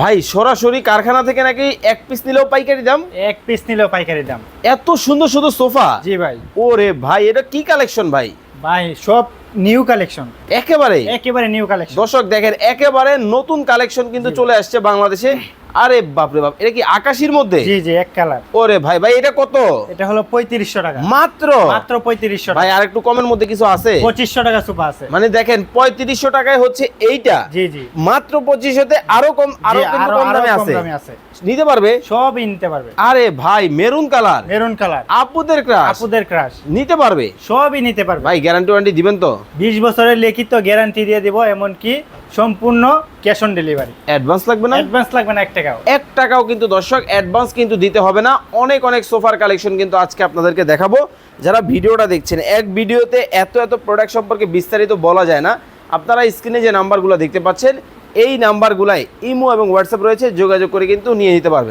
ভাই সরাসরি কারখানা থেকে নাকি এক পিস নিলেও পাইকারি দাম? এক পিস নিলেও পাইকারি দাম। এত সুন্দর সুন্দর সোফা? জি ভাই। ওরে ভাই এটা কি কালেকশন ভাই? ভাই সব নিউ কালেকশন একেবারে? একেবারে নিউ কালেকশন দর্শক দেখেন একেবারে নতুন কালেকশন কিন্তু চলে আসছে বাংলাদেশে। আরে বাপরে বাপ এটা কি আকাশির মধ্যে? জি জি এক কালার। ওরে ভাই ভাই এটা কত? এটা হলো পঁয়ত্রিশশো টাকা। মাত্র? মাত্র পঁয়ত্রিশশো ভাই আর একটু কমের মধ্যে কিছু আছে? টাকা সুপা আছে। মানে দেখেন পঁয়ত্রিশশো টাকায় হচ্ছে এইটা। জি জি। মাত্র পঁচিশশোতে আরও কম আরও কিন্তু কম দামে আছে। দামে আছে। নিতে পারবে? সবই নিতে পারবে। আরে ভাই মেরুন কালার। Maroon colour. আপুদের ক্রাশ আপুদের ক্রাশ নিতে পারবে? সবই নিতে পারবে। ভাই গ্যারান্টি ওয়ারেন্টি দিবেন তো? বিশ বছরের লিখিত গ্যারান্টি দিয়ে দিব এমনকি সম্পূর্ণ ক্যাশ অন ডেলিভারি অ্যাডভান্স লাগবে না? অ্যাডভান্স লাগবে না এক টাকাও। এক টাকাও কিন্তু দর্শক অ্যাডভান্স কিন্তু দিতে হবে না। অনেক অনেক সোফার কালেকশন কিন্তু আজকে আপনাদেরকে দেখাবো। যারা ভিডিওটা দেখছেন এক ভিডিওতে এত এত প্রোডাক্ট সম্পর্কে বিস্তারিত বলা যায় না। আপনারা স্ক্রিনে যে নাম্বারগুলো দেখতে পাচ্ছেন এই নাম্বারগুলাই ইমো এবং হোয়াটসঅ্যাপ রয়েছে যোগাযোগ করে কিন্তু নিয়ে নিতে পারবেন।